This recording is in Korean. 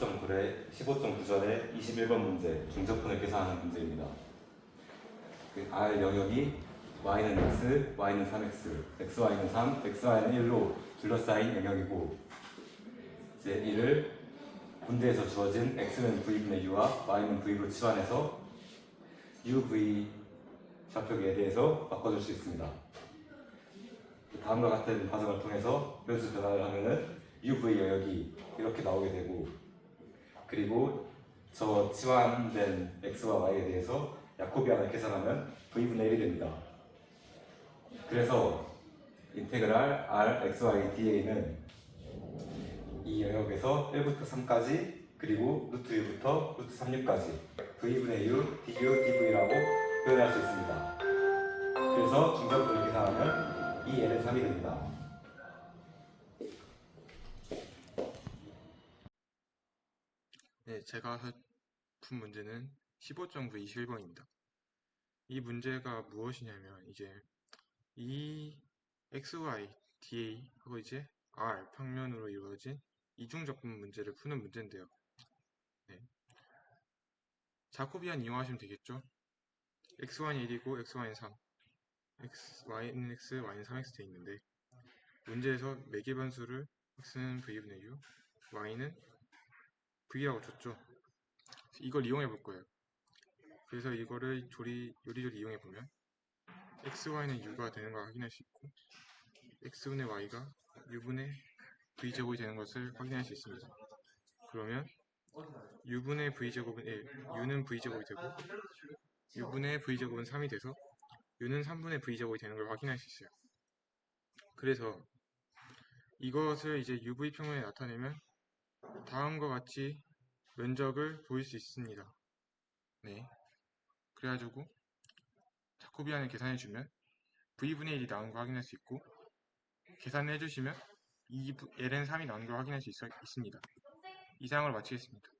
15.9의 15.9절의 21번 문제 중적분을 계산하는 문제입니다. 그 R 영역이 y는 x, y는 3x, xy는 3, xy는 1로 둘러싸인 영역이고 이제 이를 문제에서 주어진 x는 v분의 u와 y는 v로 치환해서 u, v 좌표계에 대해서 바꿔줄 수 있습니다. 다음과 같은 과정을 통해서 변수 변화를 하면은 UV 영역이 이렇게 나오게 되고 그리고 저 치환된 x와 y에 대해서 야코비안을 계산하면 v분의 1이 됩니다. 그래서 인테그랄 r x y dA는 이 영역에서 1부터 3까지 그리고 루트 u부터 루트 36까지 v분의 u, du, dv라고 표현할 수 있습니다. 그래서 중점분을 계산하면 이 l은 3이 됩니다. 네, 제가 푼 문제는 15.9 21번입니다. 이 문제가 무엇이냐면 이제 이 xy dA 하고 이제 r 평면으로 이루어진 이중적분 문제를 푸는 문제인데요. 네. 자코비안 이용하시면 되겠죠? xy는 1이고 xy는 3 x, y는 x, y는 3x 돼 있는데 문제에서 매개 변수를 x는 v분의 u, y는 v라고 줬죠. 이걸 이용해 볼 거예요. 그래서 이거를 조리, 요리조리 이용해 보면 xy는 u가 되는 걸 확인할 수 있고 x분의 y가 u분의 v제곱이 되는 것을 확인할 수 있습니다. 그러면 u분의 v제곱은 1, u는 v제곱이 되고 u분의 v제곱은 3이 돼서 u는 3분의 v제곱이 되는 걸 확인할 수 있어요. 그래서 이것을 이제 uv 평면에 나타내면 다음과 같이 면적을 보일 수 있습니다. 네. 그래가지고 자코비안을 계산해주면 v분의 1이 나온 걸 확인할 수 있고 계산을 해주시면 2, ln 3이 나온 걸 확인할 수 있, 있습니다. 이상을 마치겠습니다.